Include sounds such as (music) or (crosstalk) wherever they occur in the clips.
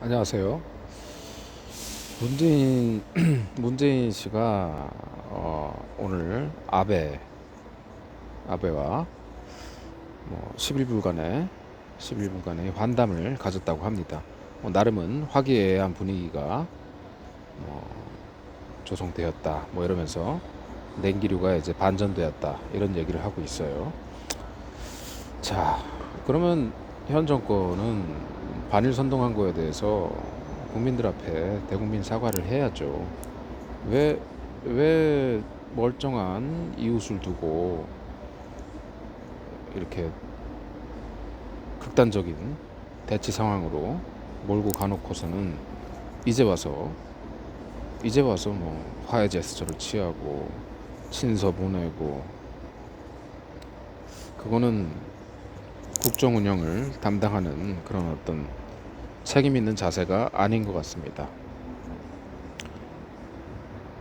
안녕하세요. 문재인 (clears throat) 문재인 씨가 어, 오늘 아베 아베와 뭐 11분간의 11분간의 환담을 가졌다고 합니다. 뭐 나름은 화기애애한 분위기가 뭐 조성되었다. 뭐 이러면서 냉기류가 이제 반전되었다. 이런 얘기를 하고 있어요. 자, 그러면 현 정권은 반일 선동한 거에 대해서 국민들 앞에 대국민 사과를 해야죠. 왜, 왜 멀쩡한 이웃을 두고 이렇게 극단적인 대치 상황으로 몰고 가놓고서는 이제 와서 이제 와서 뭐 화해 제스처를 취하고 친서 보내고 그거는 국정 운영을 담당하는 그런 어떤 책임 있는 자세가 아닌 것 같습니다.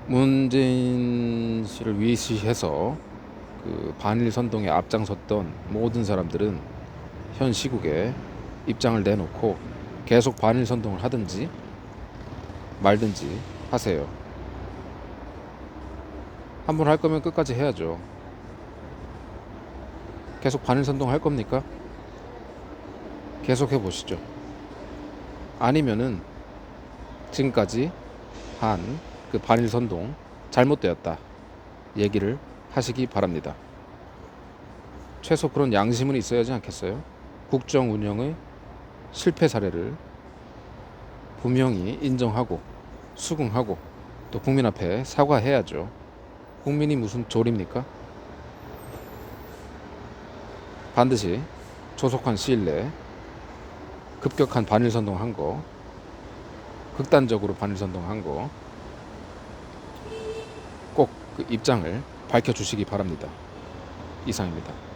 문재인 씨를 위시해서 그 반일 선동에 앞장섰던 모든 사람들은 현 시국에 입장을 내놓고 계속 반일 선동을 하든지 말든지 하세요. 한 번 할 거면 끝까지 해야죠. 계속 반일 선동 할 겁니까? 계속 해 보시죠. 아니면은 지금까지 한 그 반일 선동 잘못되었다 얘기를 하시기 바랍니다. 최소 그런 양심은 있어야지 않겠어요? 국정 운영의 실패 사례를 분명히 인정하고 수긍하고 또 국민 앞에 사과해야죠. 국민이 무슨 졸입니까? 반드시 조속한 시일 내에 급격한 반일 선동한 거, 극단적으로 반일 선동한 거, 꼭 그 입장을 밝혀 주시기 바랍니다. 이상입니다.